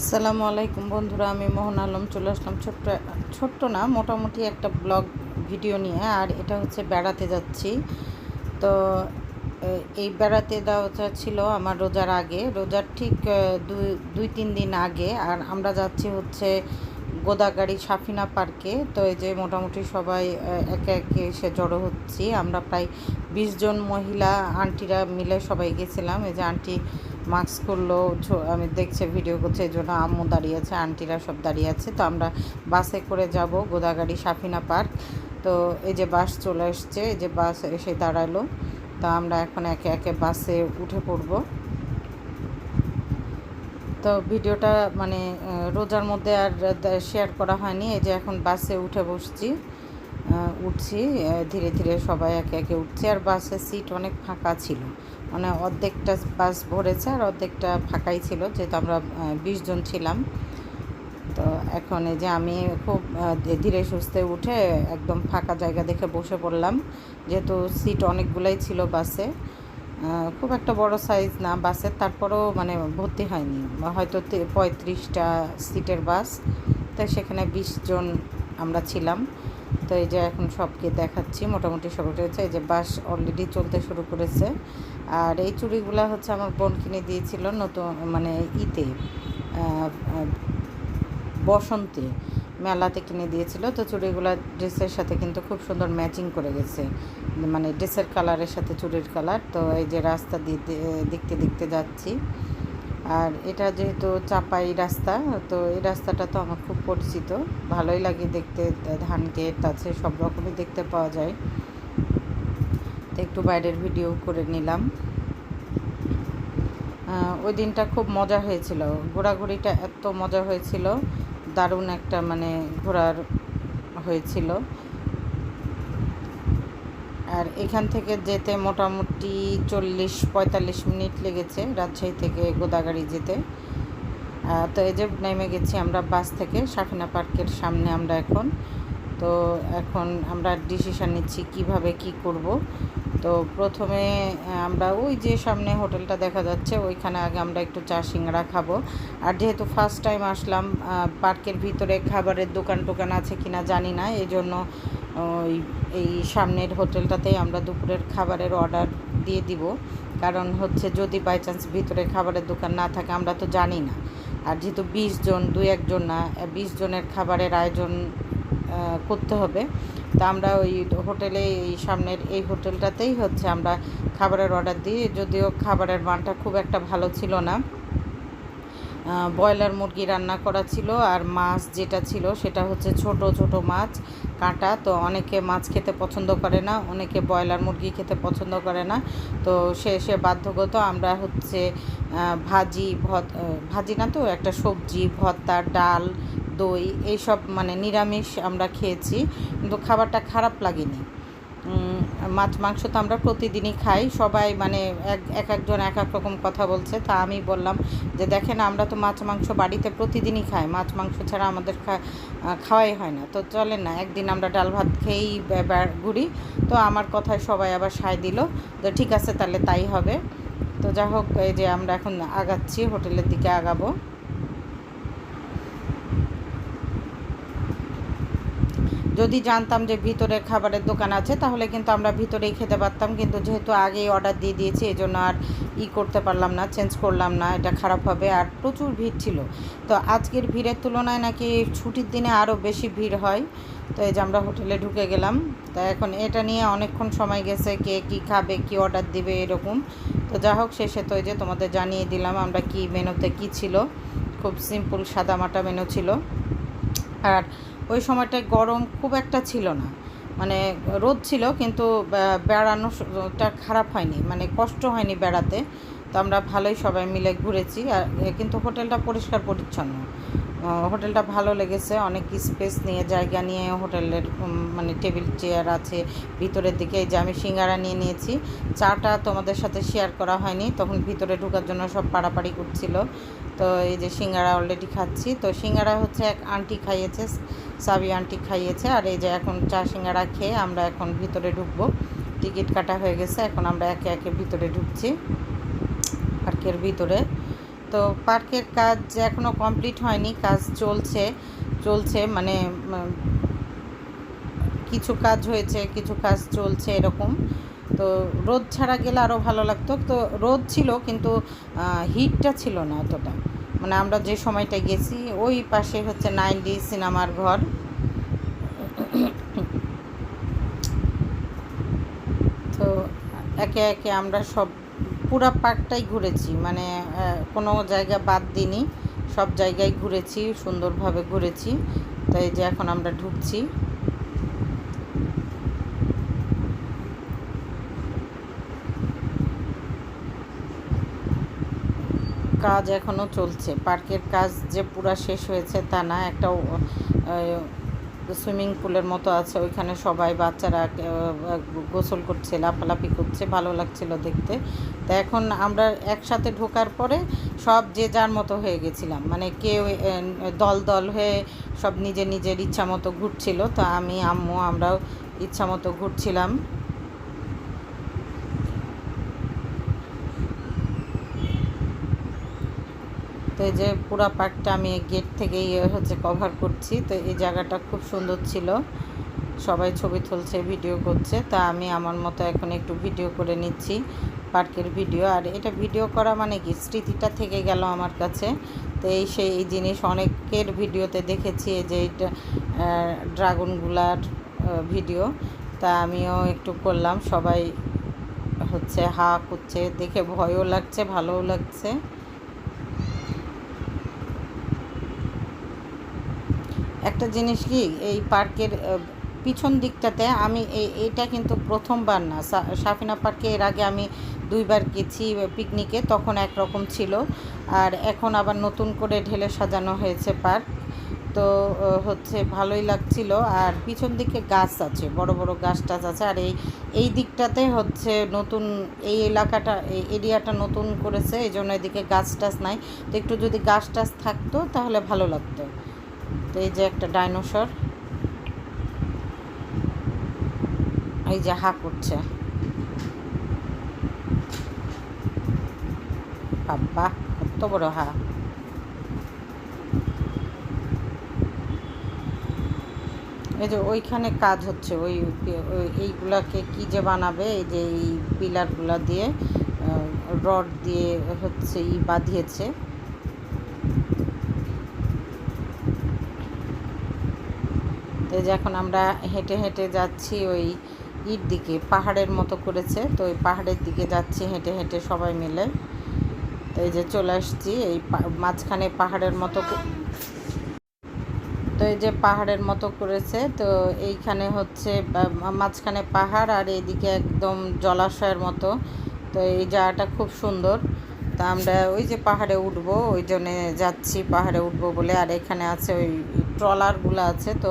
আসসালামু আলাইকুম বন্ধুরা, আমি মোহন আলম চলে আসলাম ছোট্ট ছোট্ট না, মোটামুটি একটা ব্লগ ভিডিও নিয়ে, আর এটা হচ্ছে বেড়াতে যাচ্ছি। তো এই বেড়াতে দেওয়াটা ছিল আমার রোজার আগে, রোজার ঠিক দুই দুই, তিন দিন আগে, আর আমরা যাচ্ছি হচ্ছে গোদাগাড়ি সাফিনা পার্কে। তো এই যে মোটামুটি সবাই একে একে এসে জড়ো হচ্ছি। আমরা প্রায় বিশ জন মহিলা, আন্টিরা মিলে সবাই গেছিলাম। এই যে আন্টি মাস্ক করল আমি দেখছে ভিডিও করছে, এই জন্য আম্মু দাঁড়িয়ে আছে আন্টিরা সব দাঁড়িয়ে আছে। তো আমরা বাসে করে যাব, গোদাগাড়ি, সাফিনা পার্ক। তো এই যে বাস চলে এসছে, এই যে বাস এসে দাঁড়াল। তো আমরা এখন একে একে বাসে উঠে পড়ব। তো ভিডিওটা মানে রোজার মধ্যে আর শেয়ার করা হয়নি। এই যে এখন বাসে উঠে বসছি উঠছি ধীরে ধীরে সবাই একে একে উঠছে। আর বাসের সিট অনেক ফাঁকা ছিল। মানে অর্ধেকটা বাস ভরেছে আর অর্ধেকটা ফাঁকাই ছিল, যেহেতু আমরা বিশ জন ছিলাম। তো এখন এই যে আমি খুব ধীরে সুস্থে উঠে একদম ফাঁকা জায়গা দেখে বসে পড়লাম। যেহেতু সিট অনেকগুলাই ছিল বাসে খুব একটা বড় সাইজ না বাসের, তারপরেও মানে ভর্তি হয়নি। হয়তো পঁয়ত্রিশটা সিটের বাস, তো সেখানে বিশ জন আমরা ছিলাম। তো এই যে এখন সবকে দেখাচ্ছি, মোটামুটি সব উঠেছে এই যে বাস অলরেডি চলতে শুরু করেছে। আর এই চুড়িগুলো হচ্ছে আমার বোন কিনে দিয়েছিল নতুন মানে ইতে বসন্তে মেলাতে কিনে দিয়েছিল। তো চুড়িগুলো ড্রেসের সাথে কিন্তু খুব সুন্দর ম্যাচিং করে গেছে। মানে ড্রেসের কালারের সাথে চুড়ির কালার। তো এই যে রাস্তা দিয়ে- দেখতে দেখতে যাচ্ছি। আর এটা যেহেতু চাপাই রাস্তা, তো এই রাস্তাটা তো আমার খুব পরিচিত। ভালোই লাগে দেখতে, ধান ক্ষেত আছে, সব রকমই দেখতে পাওয়া যায়। তো একটু বাইরের ভিডিও করে নিলাম। ওই দিনটা খুব মজা হয়েছিল। ঘোরাঘুরিটা এত মজা হয়েছিল। দারুণ একটা মানে ঘোরার হয়েছিল। আর এখান থেকে যেতে মোটামুটি চল্লিশ, পঁয়তাল্লিশ মিনিট লেগেছে রাজশাহী থেকে গোদাগাড়ি যেতে। তো এই যে নেমে গেছি আমরা বাস থেকে, সাফিনা পার্কের সামনে আমরা এখন। তো এখন আমরা ডিসিশান নিচ্ছি কীভাবে কি করব। তো প্রথমে আমরা ওই যে সামনে হোটেলটা দেখা যাচ্ছে, ওইখানে আগে আমরা একটু চা সিঙ্গারা খাব। আর যেহেতু ফার্স্ট টাইম আসলাম পার্কের ভিতরে খাবারের দোকান টোকান আছে কিনা জানি না এই জন্য ওই, এই সামনের হোটেলটাতেই আমরা দুপুরের খাবারের অর্ডার দিয়ে দিব। কারণ হচ্ছে যদি বাই চান্স ভিতরে খাবারের দোকান না থাকে, আমরা তো জানি না। আর যেহেতু বিশ জন, দুই একজন না বিশ জনের খাবারের আয়োজন করতে হবে। তা আমরা ওই হোটেলে, এই সামনের এই হোটেলটাতেই হচ্ছে আমরা খাবারের অর্ডার দিই। যদিও খাবারের মানটা খুব একটা ভালো ছিল না। ব্রয়লার মুরগি রান্না করা ছিল আর মাছ যেটা ছিল সেটা হচ্ছে ছোট ছোট মাছ, কাঁটা। তো অনেকে মাছ খেতে পছন্দ করে না, অনেকে ব্রয়লার মুরগি খেতে পছন্দ করে না। তো সে সে বাধ্যগত। আমরা হচ্ছে ভাজি, ভত, ভাজি না তো, একটা সবজি, ভর্তা, ডাল, দই এইসব মানে নিরামিষ আমরা খেয়েছি। কিন্তু খাবারটা খারাপ লাগেনি। মাছ, মাংস তো আমরা প্রতিদিনই খাই। সবাই মানে এক এক একজন এক এক রকম কথা বলছে। তা আমি বললাম যে, দেখেন, আমরা তো মাছ, মাংস বাড়িতে প্রতিদিনই খাই। মাছ, মাংস ছাড়া আমাদের খাওয়াই হয় না। তো চলেন না, একদিন আমরা ডাল ভাত খেয়েই ঘুরি। তো আমার কথায় সবাই আবার সায় দিল তো ঠিক আছে, তাহলে তাই হবে। তো যা হোক এই যে আমরা এখন আগাচ্ছি, হোটেলের দিকে আগাবো। যদি জানতাম যে ভিতরে খাবারের দোকান আছে, তাহলে কিন্তু আমরা ভিতরেই খেতে পারতাম। কিন্তু যেহেতু আগেই অর্ডার দিয়ে দিয়েছি এই জন্য আর ই করতে পারলাম না চেঞ্জ করলাম না, এটা খারাপ হবে। আর প্রচুর ভিড় ছিল। তো আজকের ভিড়ের তুলনায় নাকি ছুটির দিনে আরও বেশি ভিড় হয়। তো এই যে আমরা হোটেলে ঢুকে গেলাম। তা এখন এটা নিয়ে অনেকক্ষণ সময় গেছে, কে কী খাবে, কী অর্ডার দিবে, এরকম। তো যা হোক, শেষে তো এই যে তোমাদের জানিয়ে দিলাম আমরা কি মেনুতে কি ছিল। খুব সিম্পল সাদামাটা মেনু ছিল। আর ওই সময়টায় গরম খুব একটা ছিল না। মানে রোদ ছিল কিন্তু বেড়ানোটা খারাপ হয়নি। মানে কষ্ট হয়নি বেড়াতে। তো আমরা ভালোই সবাই মিলে ঘুরেছি। আর কিন্তু হোটেলটা পরিষ্কার পরিচ্ছন্ন। হোটেলটা ভালো লেগেছে। অনেক স্পেস নিয়ে, জায়গা নিয়ে, হোটেলের মানে টেবিল, চেয়ার আছে। ভিতরের দিকে যে আমি সিঙ্গারা নিয়ে নিয়েছি। চাটা তোমাদের সাথে শেয়ার করা হয়নি। তখন ভিতরে ঢোকার জন্য সব পাড়াপাড়ি করছিল। তো এই যে সিঙ্গারা অলরেডি খাচ্ছি। তো সিঙ্গারা হচ্ছে এক আন্টি খাইয়েছে। সাবি আন্টি খাইয়েছে, আর এই যে এখন চা সিঙ্গারা খেয়ে আমরা এখন ভিতরে ঢুকবো। টিকিট কাটা হয়ে গেছে, এখন আমরা একে একে ভিতরে ঢুকছি, পার্কের ভিতরে। তো পার্কের কাজ এখনও কমপ্লিট হয়নি, কাজ চলছে চলছে মানে কিছু কাজ হয়েছে, কিছু কাজ চলছে এরকম। তো রোদ ছাড়া গেলে আরও ভালো লাগতো, তো রোদ ছিল কিন্তু হিটটা ছিল না অতটা। মানে আমরা যে সময়টা গেছি, ওই পাশে হচ্ছে নাইন ডি সিনেমার ঘর। তো একে একে আমরা সব পুরা পার্কটাই ঘুরেছি মানে কোনো জায়গা বাদ দিইনি। সব জায়গায় ঘুরেছি, সুন্দরভাবে ঘুরেছি। তাই যে এখন আমরা ঢুকছি। কাজ এখনও চলছে। পার্কের কাজ যে পুরা শেষ হয়েছে তা না, একটা সুইমিং পুলের মতো আছে। ওইখানে সবাই বাচ্চারা গোসল করছে, লাফালাফি করছে, ভালো লাগছিল দেখতে। তো এখন আমরা একসাথে ঢোকার পরে সব যে যার মতো হয়ে গেছিলাম। মানে কেউ দল দল হয়ে সব নিজের নিজের ইচ্ছা মতো ঘুরছিল। তো আমি, আম্মু, আমরাও ইচ্ছা মতো ঘুরছিলাম। তো এই যে পুরা পার্কটা আমি গেট থেকেই হচ্ছে কভার করছি। তো এই জায়গাটা খুব সুন্দর ছিল। সবাই ছবি তুলছে ভিডিও করছে। তা আমি আমার মতো এখন একটু ভিডিও করে নিচ্ছি পার্কের ভিডিও আর এটা ভিডিও করা মানে কি? স্মৃতিটা থেকে গেল আমার কাছে। তো এই সেই, এই জিনিস অনেকের ভিডিওতে দেখেছি, এই যে এটা ড্রাগনগুলার ভিডিও তা আমিও একটু করলাম। সবাই হচ্ছে হা করছে, দেখে ভয়ও লাগছে, ভালোও লাগছে। একটা জিনিস কি, এই পার্কের পিছন দিকটাতে আমি এটা কিন্তু প্রথমবার না। সাফিনা পার্কে এর আগে আমি দুইবার গেছি পিকনিকে, তখন একরকম ছিল। আর এখন আবার নতুন করে ঢেলে সাজানো হয়েছে পার্ক। তো হচ্ছে ভালোই লাগছিল। আর পিছন দিকে গাছ আছে, বড় বড় গাছ টাছ আছে। আর এই এই দিকটাতে হচ্ছে নতুন, এই এলাকাটা, এই এরিয়াটা নতুন করেছে এই জন্য এদিকে গাছ টাছ নাই। তো একটু যদি গাছ টাছ থাকতো, তাহলে ভালো লাগতো। এই যে একটা ডাইনোসর। এই যে হা করছে বাবা, কত বড় হা এই যে ওইখানে কাজ হচ্ছে, ওই এইগুলাকে কি যে বানাবে, এই যে এই পিলারগুলা দিয়ে রড দিয়ে হচ্ছে ই বাঁধিয়েছে তো এই যে এখন আমরা হেঁটে হেঁটে যাচ্ছি ওই ইট দিকে, পাহাড়ের মতো করেছে, তো ওই পাহাড়ের দিকে যাচ্ছি, হেঁটে হেঁটে সবাই মিলে। তো এই যে চলে আসছি, এই মাঝখানে পাহাড়ের মতো তো এই যে পাহাড়ের মতো করেছে, তো এইখানে হচ্ছে মাঝখানে পাহাড় আর এইদিকে একদম জলাশয়ের মতো। তো এই জায়গাটা খুব সুন্দর। তা আমরা ওই যে পাহাড়ে উঠবো, ওই জন্যে যাচ্ছি, পাহাড়ে উঠবো বলে। আর এখানে আছে ওই ট্রলারগুলো আছে, তো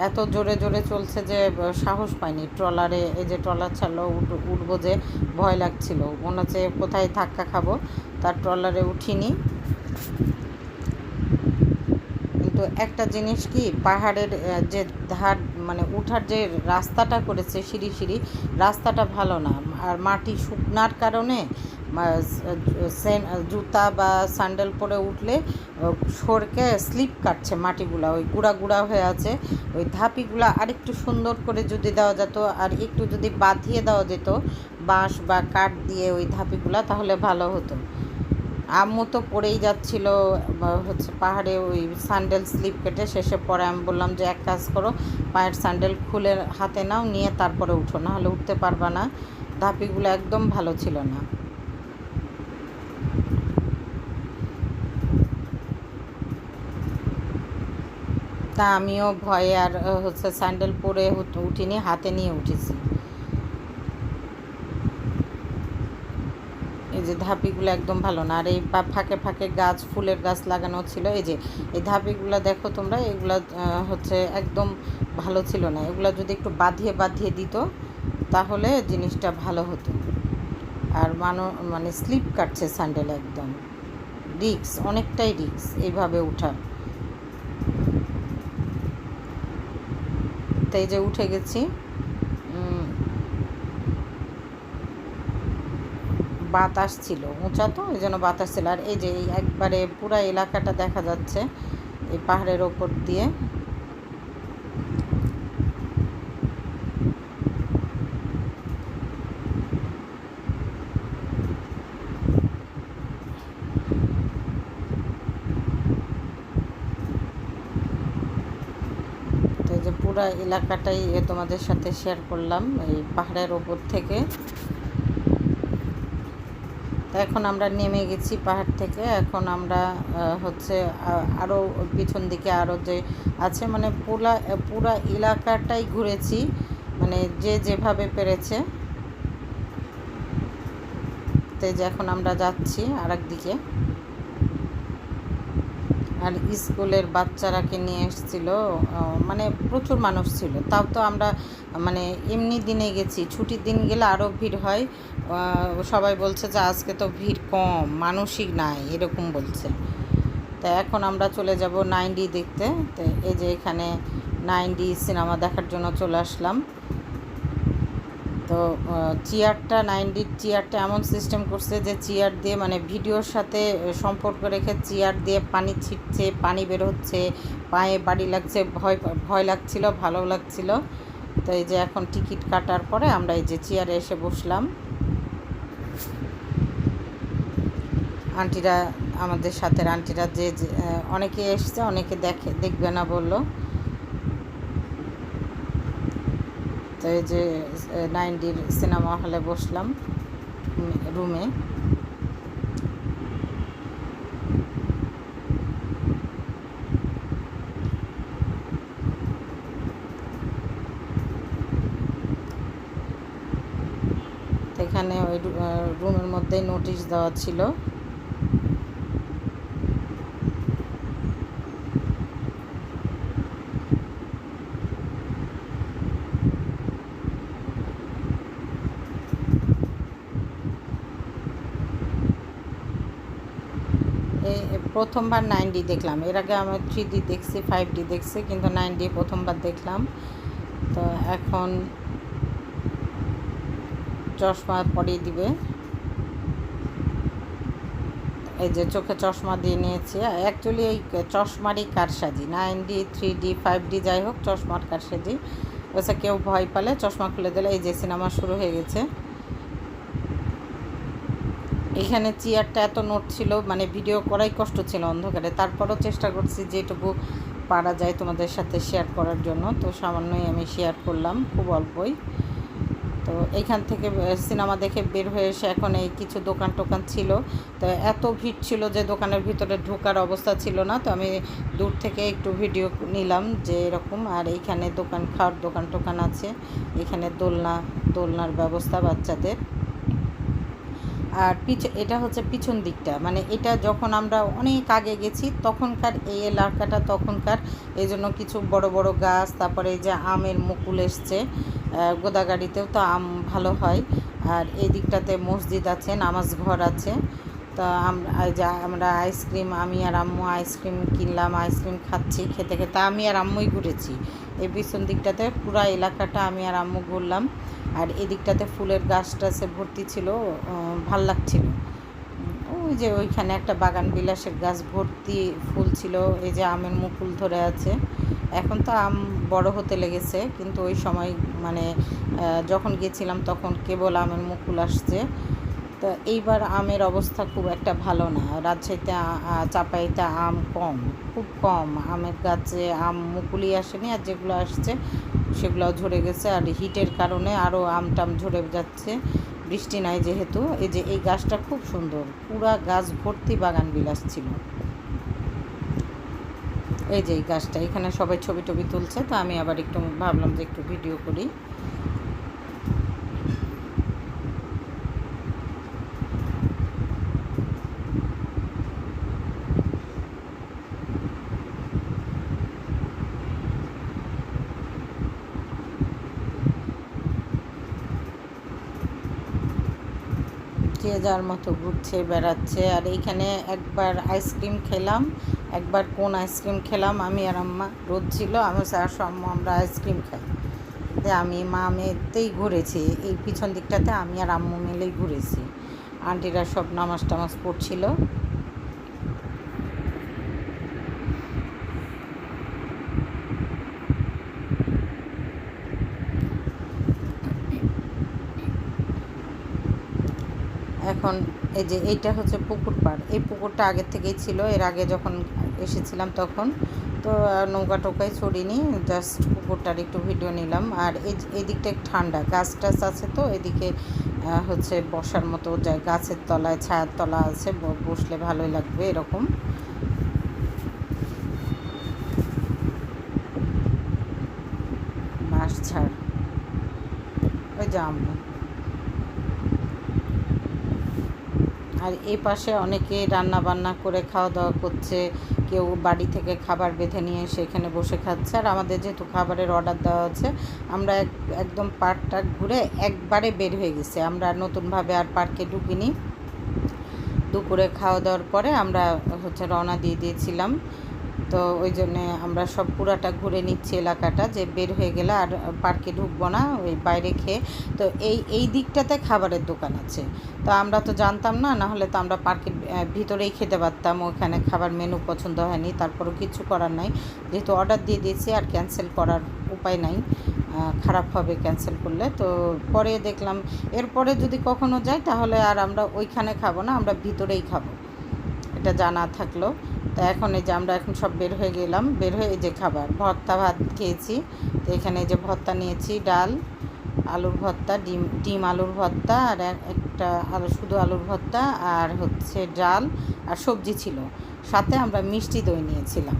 এত জোরে জোরে চলছে যে সাহস পাইনি। ট্রলারে এই যে ট্রলার ছাড়লো, উঠ- উঠবো যে ভয় লাগছিল। মনে হচ্ছে কোথায় ধাক্কা খাব। তার ট্রলারে উঠিনি। কিন্তু একটা জিনিস কি, পাহাড়ের যে ধার মানে উঠার যে রাস্তাটা করেছে সিঁড়ি সিঁড়ি, রাস্তাটা ভালো না। আর মাটি শুকনার কারণে জুতা বা স্যান্ডেল পরে উঠলে সরকে স্লিপ কাটছে মাটিগুলা, ওই গুঁড়া গুঁড়া হয়ে আছে, ওই ধাপিগুলা আরেকটু সুন্দর করে যদি দেওয়া যেত, আর একটু যদি বাঁধিয়ে দেওয়া যেত, বাঁশ বা কাঠ দিয়ে ওই ধাপিগুলা, তাহলে ভালো হতো। আম্মু তো পড়েই যাচ্ছিল হচ্ছে পাহাড়ে ওই স্যান্ডেল স্লিপ কেটে, শেষে পরে আমি বললাম যে, এক কাজ করো, পায়ের স্যান্ডেল খুলে হাতে নাও, নিয়ে তারপরে উঠো না হলে উঠতে পারবা না। ধাপিগুলো একদম ভালো ছিল না। তা আমিও ভয়ে আর হচ্ছে স্যান্ডেল পরে উঠ- উঠিনি, হাতে নিয়ে উঠেছি। এই যে ধাপিগুলো একদম ভালো না, আর এই ফাঁকে ফাঁকে গাছ, ফুলের গাছ লাগানো ছিল, এই যে, এই ধাপিগুলো দেখো তোমরা, এগুলা হচ্ছে একদম ভালো ছিল না। এগুলো যদি একটু বাঁধিয়ে বাঁধিয়ে দিত, তাহলে জিনিসটা ভালো হতো। আর মানো মানে স্লিপ কাটছে স্যান্ডেল একদম। রিক্স অনেকটাই রিক্স এইভাবে ওঠা তো এই যে উঠে গেছি। বাতাস ছিল, উঁচা তো, এই জন্য বাতাস ছিল। আর এই যে একবারে পুরা এলাকাটা দেখা যাচ্ছে, এই পাহাড়ের ওপর দিয়ে তো এই যে পুরা এলাকাটাই তোমাদের সাথে শেয়ার করলাম, এই পাহাড়ের ওপর থেকে। এখন আমরা নেমে গেছি পাহাড় থেকে। এখন আমরা হচ্ছে আরও পিছন দিকে আরও যে আছে মানে পুরা পুরা এলাকাটাই ঘুরেছি মানে যে যেভাবে পেরেছে। তো যে এখন আমরা যাচ্ছি আর দিকে। আর স্কুলের বাচ্চারাকে নিয়ে এসেছিল মানে প্রচুর মানুষ ছিল। তাও তো আমরা মানে এমনি দিনে গেছি, ছুটির দিন গেলে আরও ভিড় হয়। সবাই বলছে যে আজকে তো ভিড় কম মানুষই নাই, এরকম বলছে। তা এখন আমরা চলে যাব নাইনডি দেখতে। তো এই যে এখানে নাইনডি সিনেমা দেখার জন্য চলে আসলাম। তো চেয়ারটা নাইনটির চেয়ারটা এমন সিস্টেম করছে যে চেয়ার দিয়ে মানে ভিডিওর সাথে সম্পর্ক রেখে চেয়ার দিয়ে পানি ছিটছে, পানি বের হচ্ছে, পায়ে বাড়ি লাগছে, ভয় ভয় লাগছিল ভালো লাগছিল। তো এই যে এখন টিকিট কাটার পরে আমরা এই যে চেয়ারে এসে বসলাম। আন্টিরা, আমাদের সাথে আন্টিরা যে অনেকে এসছে, অনেকে দেখে, দেখবে না বলল। তো এই যে নাইনটির সিনেমা হলে বসলাম রুমে। এখানে ওই রুমের মধ্যেই নোটিশ দেওয়া ছিল এই প্রথমবার নাইন ডি দেখলাম। এর আগে আমি থ্রি ডি দেখছি ফাইভ ডি দেখছি, কিন্তু নাইন ডি প্রথমবার দেখলাম। তো এখন চশমা পরিয়ে দিবে। এই যে চোখে চশমা দিয়ে নিয়েছি। অ্যাকচুয়ালি এই চশমারই কারসাজি। Nine D three D five D যাই হোক, চশমার কারসাজি। ওসে কেউ ভয় পালে চশমা খুলে দিলে এই যে সিনেমা শুরু হয়ে গেছে। এখানে চেয়ারটা এত নোট ছিল মানে ভিডিও করাই কষ্ট ছিল অন্ধকারে। তারপরও চেষ্টা করছি যেটুকু পারা যায় তোমাদের সাথে শেয়ার করার জন্য। তো সামান্যই আমি শেয়ার করলাম, খুব অল্পই। তো এইখান থেকে সিনেমা দেখে বের হয়ে এসে এখন এই কিছু দোকান টোকান ছিল। তো এত ভিড় ছিল যে দোকানের ভিতরে ঢোকার অবস্থা ছিল না। তো আমি দূর থেকে একটু ভিডিও নিলাম যে এরকম, আর এইখানে দোকান, খাওয়ার দোকান টোকান আছে। এখানে দোলনা, দোলনার ব্যবস্থা বাচ্চাদের। আর পিছ, এটা হচ্ছে পিছন দিকটা। মানে এটা যখন আমরা অনেক আগে গেছি, তখনকার এই এলাকাটা তখনকার। এই জন্য কিছু বড় বড় গাছ, তারপরে এই যে আমের মুকুল এসছে গোদাগাড়িতেও তো আম ভালো হয়। আর এই দিকটাতে মসজিদ আছে, নামাজ ঘর আছে। তা আমরা আমরা আইসক্রিম, আমি আর আম্মু আইসক্রিম কিনলাম, আইসক্রিম খাচ্ছি, খেতে খেতে আমি আর আম্মুই ঘুরেছি। এই পিছন দিকটাতে পুরা এলাকাটা আমি আর আম্মু ঘুরলাম। আর এদিকটাতে ফুলের গাছ টাছে ভর্তি ছিল ভালো লাগছিল। ওই যে ওইখানে একটা বাগান বিলাসের গাছ ভর্তি ফুল ছিল, এই যে আমের মুকুল ধরে আছে। এখন তো আম বড় হতে লেগেছে, কিন্তু ওই সময় মানে যখন গেছিলাম তখন কেবল আমের মুকুল আসছে। তো এইবার আমের অবস্থা খুব একটা ভালো না। রাজশাহীতে চাপাইতে আম কম, খুব কম। আমের গাছে আম মুকুলই আসেনি, আর যেগুলো আসছে সেগুলো ঝরে গেছে আর হিটের কারণে আরও আম টাম ঝরে যাচ্ছে। বৃষ্টি নাই যেহেতু। এই যে এই গাছটা খুব সুন্দর। পুরা গাছ ভর্তি বাগান বিলাস ছিল। এই যে এই গাছটা। এখানে সবাই ছবি টবি তুলছে। তো আমি আবার একটু ভাবলাম যে একটু ভিডিও করি। যে যার মতো ঘুরছে, বেড়াচ্ছে। আর এইখানে একবার আইসক্রিম খেলাম, একবার কোন আইসক্রিম খেলাম, আমি আর আম্মা রোদ ছিল, আমি স্যার সম্ম আমরা আইসক্রিম খাই। যে আমি, মা মেয়েতেই ঘুরেছি। এই পিছন দিকটাতে আমি আর আম্মু মিলেই ঘুরেছি। আন্টিরা সব নামাজ টামাজ পড়ছিল। এখন এই যে এইটা হচ্ছে পুকুর পাড়। এই পুকুরটা আগের থেকেই ছিল, এর আগে যখন এসেছিলাম তখন। তো নৌকা টোকায় ছড়িনি জাস্ট পুকুরটার একটু ভিডিও নিলাম। আর এই দিকটা ঠান্ডা, গাছ টাছ আছে তো, এদিকে হচ্ছে বসার মতো যায় গাছের তলায় ছায়ার তলা আছে বসলে ভালোই লাগবে এরকম। বাঁশ ছাড়। ওই যে আর এই পাশে অনেকে রান্না বান্না করে খাওয়া দাওয়া করছে, কেউ বাড়ি থেকে খাবার বেঁধে নিয়ে সেখানে বসে খাচ্ছে। আর আমাদের যেহেতু খাবারের অর্ডার দেওয়া আছে, আমরা এক- একদম পার্কটা ঘুরে একবারে বের হয়ে গেছে। আমরা নতুনভাবে আর পার্কে ঢুকিনি। দুপুরে খাওয়া দাওয়ার পরে আমরা হচ্ছে রওনা দিয়ে দিয়েছিলাম। তো ওই জন্যে আমরা সব পুরাটা ঘুরে নিচ্ছি এলাকাটা যে বের হয়ে গেলে আর পার্কে ঢুকবো না, ওই বাইরে খেয়ে। তো এই এই দিকটাতে খাবারের দোকান আছে। তো আমরা তো জানতাম না না হলে তো আমরা পার্কের ভিতরেই খেতে পারতাম, ওখানে খাবার মেনু পছন্দ হয়নি, তারপরও কিছু করার নাই। যেহেতু অর্ডার দিয়ে দিয়েছি, আর ক্যান্সেল করার উপায় নাই খারাপ হবে ক্যান্সেল করলে। তো পরে দেখলাম, এরপরে যদি কখনো যাই, তাহলে আর আমরা ওইখানে খাব না, আমরা ভিতরেই খাব। এটা জানা থাকল। তো এখন এই যে আমরা এখন সব বের হয়ে গেলাম। বের হয়ে এই যে খাবার, ভর্তা ভাত খেয়েছি। তো এখানে এই যে ভর্তা নিয়েছি, ডাল, আলুর ভর্তা, ডিম ডিম আলুর ভর্তা আর একটা আলু, শুধু আলুর ভর্তা আর হচ্ছে ডাল আর সবজি ছিল। সাথে আমরা মিষ্টি দই নিয়েছিলাম।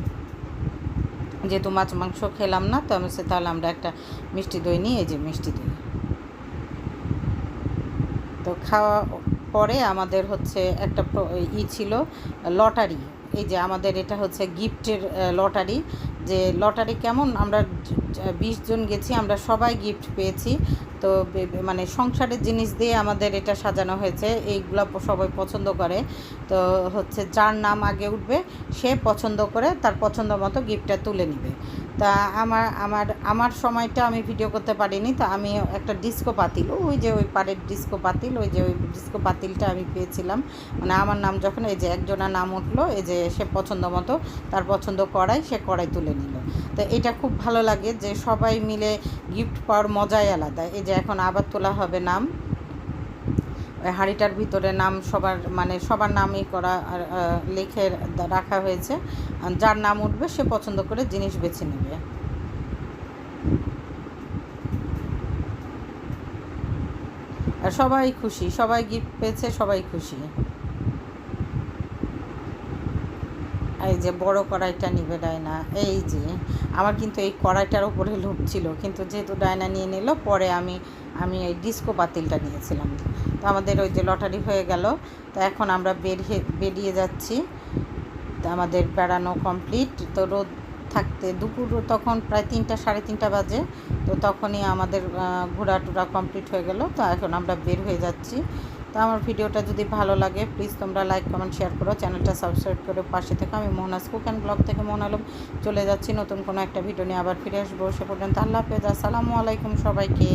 যেহেতু মাছ মাংস খেলাম না, তো আমি তাহলে আমরা একটা মিষ্টি দই নিয়ে এই যে মিষ্টি দই। তো খাওয়া পরে আমাদের হচ্ছে একটা ই ছিল, লটারি। এই যে আমাদের এটা হচ্ছে গিফটের লটারি। যে লটারি কেমন, আমরা বিশ জন গেছি, আমরা সবাই গিফট পেয়েছি। তো মানে সংসারের জিনিস দিয়ে আমাদের এটা সাজানো হয়েছে, এইগুলো সবাই পছন্দ করে। তো হচ্ছে যার নাম আগে উঠবে, সে পছন্দ করে, তার পছন্দ মতো গিফটটা তুলে নিবে। তা আমার আমার আমার সময়টা আমি ভিডিও করতে পারিনি, তা আমি একটা ডিস্কো পাতিল, ওই যে ওই পাড়ের ডিস্কো পাতিল, ওই যে ওই ডিস্কো পাতিলটা আমি পেয়েছিলাম। মানে আমার নাম যখন, এই যে একজনের নাম উঠল, এই যে সে পছন্দ মতো, তার পছন্দ করাই, সে করাই তুলে নিল। তো এটা খুব ভালো লাগে যে সবাই মিলে গিফট পাওয়ার মজাই আলাদা। এই যে এখন আবার তোলা হবে নাম। হাঁড়িটার ভিতরে নাম সবার মানে সবার নামই করা লিখে রাখা হয়েছে। যার নাম উঠবে, সে পছন্দ করে জিনিস বেছে নেবে। সবাই খুশি, সবাই গিফট পেয়েছে, সবাই খুশি। এই যে বড় কড়াইটা নিবে ডায়না এই যে। আমার কিন্তু এই কড়াইটার উপরে লোভ ছিল, কিন্তু যেহেতু ডায়না নিয়ে নিল, পরে আমি আমি এই ডিস্কো পাতিলটা নিয়েছিলাম। তো আমাদের ওই যে লটারি হয়ে গেল, তো এখন আমরা বেরিয়ে বেরিয়ে যাচ্ছি। তো আমাদের বেড়ানো কমপ্লিট, তো রোদ থাকতে দুপুর তখন প্রায় তিনটা, সাড়ে তিনটা বাজে, তো তখনই আমাদের ঘোরা টুরা কমপ্লিট হয়ে গেল, তো এখন আমরা বের হয়ে যাচ্ছি। তো আমার ভিডিওটা যদি ভালো লাগে প্লিজ তোমরা লাইক কমেন্ট শেয়ার করো। চ্যানেলটা সাবস্ক্রাইব করে পাশে থেকে। আমি মোহনাজ কুক অ্যান্ড ব্লগ থেকে মোহন আলম চলে যাচ্ছি। নতুন কোনো একটা ভিডিও নিয়ে আবার ফিরে আসব। সে পর্যন্ত আল্লাহ হাফেজ। আসসালামু আলাইকুম সবাইকে।